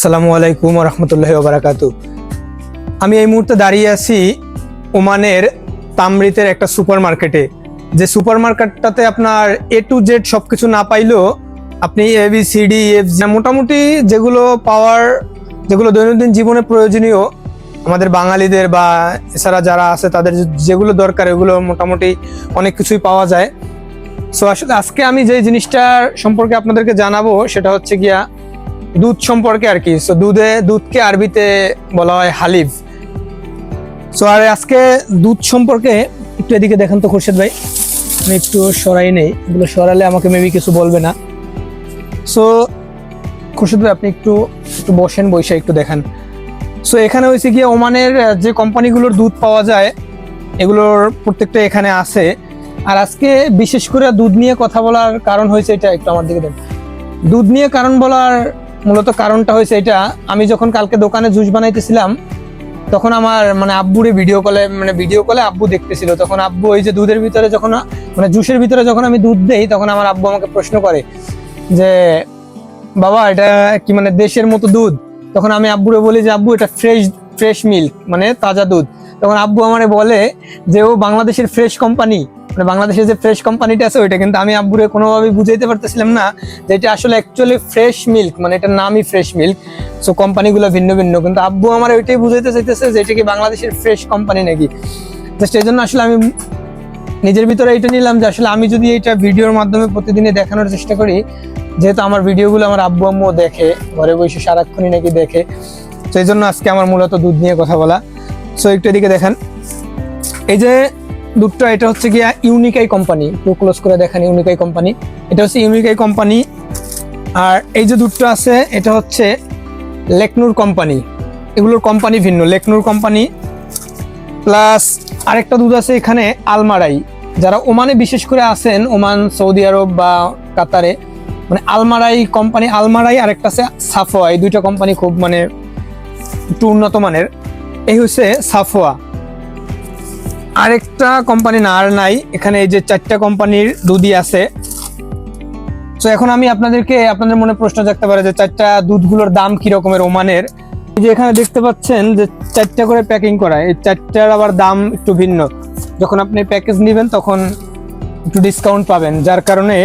আসসালামু আলাইকুম রহমতুল্লাহ বারাকাতু আমি এই মুহূর্তে দাঁড়িয়ে আছি ওমানের তামরিতের একটা সুপার মার্কেটে যে সুপার মার্কেটটাতে আপনার এ টু জেড সব কিছু না পাইলেও আপনি A B C D F মোটামুটি যেগুলো পাওয়ার, যেগুলো দৈনন্দিন জীবনে প্রয়োজনীয়, আমাদের বাঙালিদের বা এছাড়া যারা আছে তাদের যেগুলো দরকার, এগুলো মোটামুটি অনেক কিছুই পাওয়া যায়। সো আসলে আজকে আমি যে জিনিসটার সম্পর্কে আপনাদেরকে জানাব সেটা হচ্ছে গিয়া দুধ সম্পর্কে আর কি। সো দুধে, দুধকে আরবিতে বলা হয় হালিব সো আর আজকে দুধ সম্পর্কে একটু এদিকে দেখেন তো খুরশেদ ভাই। আমি একটু সরাই নেই। এগুলো সরালে আমাকে মেবি কিছু বলবে না। সো খুরশেদ ভাই, আপনি একটু একটু বসেন, বসে একটু দেখান। সো এখানে হয়েছে গিয়ে ওমানের যে কোম্পানিগুলোর দুধ পাওয়া যায়, এগুলোর প্রত্যেকটা এখানে আছে। আর আজকে বিশেষ করে দুধ নিয়ে কথা বলার কারণ হয়েছে এটা একটু আমার দিকে দেন। দুধ নিয়ে কারণ বলার মূলত কারণটা হয়েছে এটা, আমি যখন কালকে দোকানে জুস বানাইতেছিলাম, তখন আমার মানে আব্বুরে ভিডিও কলে মানে ভিডিও কলে আব্বু দেখতেছিল। তখন আব্বু ওই যে দুধের ভিতরে যখন মানে জুসের ভিতরে যখন আমি দুধ দেই, তখন আমার আব্বু আমাকে প্রশ্ন করে যে, বাবা, এটা কি মানে দেশের মতো দুধ? তখন আমি আব্বুরে বলি যে, আব্বু, এটা ফ্রেশ ফ্রেশ মিল্ক মানে তাজা দুধ। তখন আব্বু আমারে বলে যে, ও বাংলাদেশের ফ্রেশ কোম্পানি মানে বাংলাদেশের যে ফ্রেশ কোম্পানিটা আছে, ওইটা কিন্তু আমি আব্বুরে কোনোভাবেই বুঝাইতে পারতেছিলাম না যে, এটা আসলে অ্যাকচুয়ালি ফ্রেশ মিল্ক মানে এটার নামই ফ্রেশ মিল্ক সো কোম্পানিগুলো ভিন্ন ভিন্ন, কিন্তু আব্বু আমার ওইটাই বুঝাইতে চাইতেছে যে, এটা কি বাংলাদেশের ফ্রেশ কোম্পানি নাকি? তো সেই জন্য আসলে আমি নিজের ভিতরে এটা নিলাম যে, আসলে আমি যদি এটা ভিডিওর মাধ্যমে প্রতিদিনে দেখানোর চেষ্টা করি, যেহেতু আমার ভিডিওগুলো আমার আব্বু আম্মু দেখে, ঘরে বসে সারাক্ষণই নাকি দেখে তো এই জন্য আজকে আমার মূলত দুধ নিয়ে কথা বলা। সো একটু এদিকে দেখেন। এই যে দুধটা, এটা হচ্ছে গিয়া ইউনিকাই কোম্পানি একটু ক্লোজ করে দেখেন ইউনিকাই কোম্পানি এটা হচ্ছে ইউনিকাই কোম্পানি আর এই যে দুধটা আছে, এটা হচ্ছে লেকনুর কোম্পানি এগুলোর কোম্পানি ভিন্ন। লেকনুর কোম্পানি প্লাস আরেকটা দুধ আছে এখানে আলমারাই। যারা ওমানে বিশেষ করে আছেন, ওমান, সৌদি আরব বা কাতারে মানে আলমারাই কোম্পানি আলমারাই আরেকটা আছে সাফোয়া এই দুইটা কোম্পানি খুব মানে একটু উন্নত মানের, এই হচ্ছে সাফোয়া। আরেকটা কোম্পানি না আর নাই, এখানে এই যে চারটা কোম্পানির দুধই আছে। তো এখন আমি আপনাদেরকে, আপনাদের মনে প্রশ্ন জাগতে পারে যে চারটা দুধগুলোর দাম রকমের ওমানের? যে এখানে দেখতে পাচ্ছেন যে চারটা করে প্যাকিং করা, এই চারটার আবার দাম একটু ভিন্ন। যখন আপনি প্যাকেজ নেবেন, তখন একটু ডিসকাউন্ট পাবেন, যার কারণে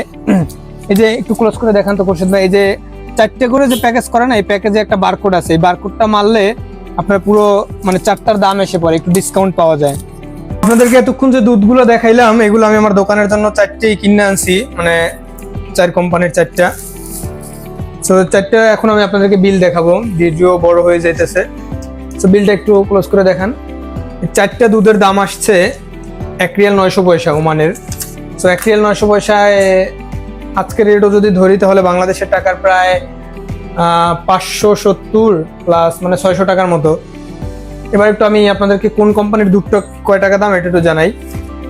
এই যে একটু ক্লোজ করে দেখান তো, খুরশেদ ভাই, এই যে চারটে করে যে প্যাকেজ করে না, এই প্যাকেজে একটা বারকোড আছে। এই বারকোডটা মারলে আপনার পুরো মানে চারটার দাম এসে পড়ে, একটু ডিসকাউন্ট পাওয়া যায়। আপনাদেরকে এতক্ষণ যে দুধগুলো দেখাইলাম, এগুলো আমি আমার দোকানের জন্য চারটেই কিনে আনছি মানে চার কোম্পানির চারটা। তো চারটা এখন আমি আপনাদেরকে বিল দেখাবো, ভিডিও বড় হয়ে যাইতেছে। তো বিলটা একটু ক্লোজ করে দেখান। চারটা দুধের দাম আসছে এক রিয়াল নয়শো পয়সা ওমানের। সো এক রিয়াল নয়শো পয়সায় আজকের রেটও যদি ধরি, তাহলে বাংলাদেশের টাকার প্রায় পাঁচশো সত্তর প্লাস মানে ছয়শো টাকার মতো। এবার একটু আমি আপনাদেরকে কোন কোম্পানির দুধটা কয় টাকা দাম, এটা একটু জানাই।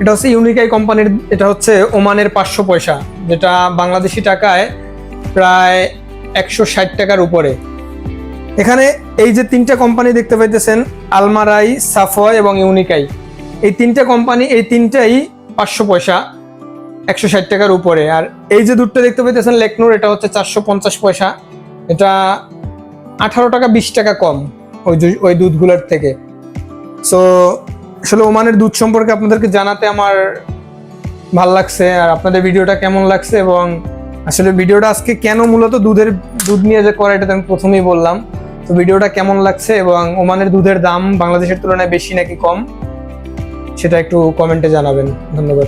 এটা হচ্ছে ইউনিকাই কোম্পানির এটা হচ্ছে ওমানের পাঁচশো পয়সা, যেটা বাংলাদেশি টাকায় প্রায় একশো ষাট টাকার উপরে। এখানে এই যে তিনটা কোম্পানি দেখতে পাইতেছেন, আলমারাই সাফয় এবং ইউনিকাই এই তিনটা কোম্পানি এই তিনটাই পাঁচশো পয়সা। একশো ষাট টাকার উপরে। আর এই যে দুধটা দেখতে পাইতেছেন, লেকনোর, এটা হচ্ছে চারশো পঞ্চাশ পয়সা। এটা আঠারো টাকা বিশ টাকা কম ওই ওই দুধগুলোর থেকে। সো আসলে ওমানের দুধ সম্পর্কে আপনাদেরকে জানাতে আমার ভালো লাগছে, আর আপনাদের ভিডিওটা কেমন লাগছে এবং আসলে ভিডিওটা আজকে কেন মূলত দুধের দুধ নিয়ে যে করা, এটা আমি প্রথমেই বললাম। তো ভিডিওটা কেমন লাগছে এবং ওমানের দুধের দাম বাংলাদেশের তুলনায় বেশি নাকি কম, সেটা একটু কমেন্টে জানাবেন। ধন্যবাদ।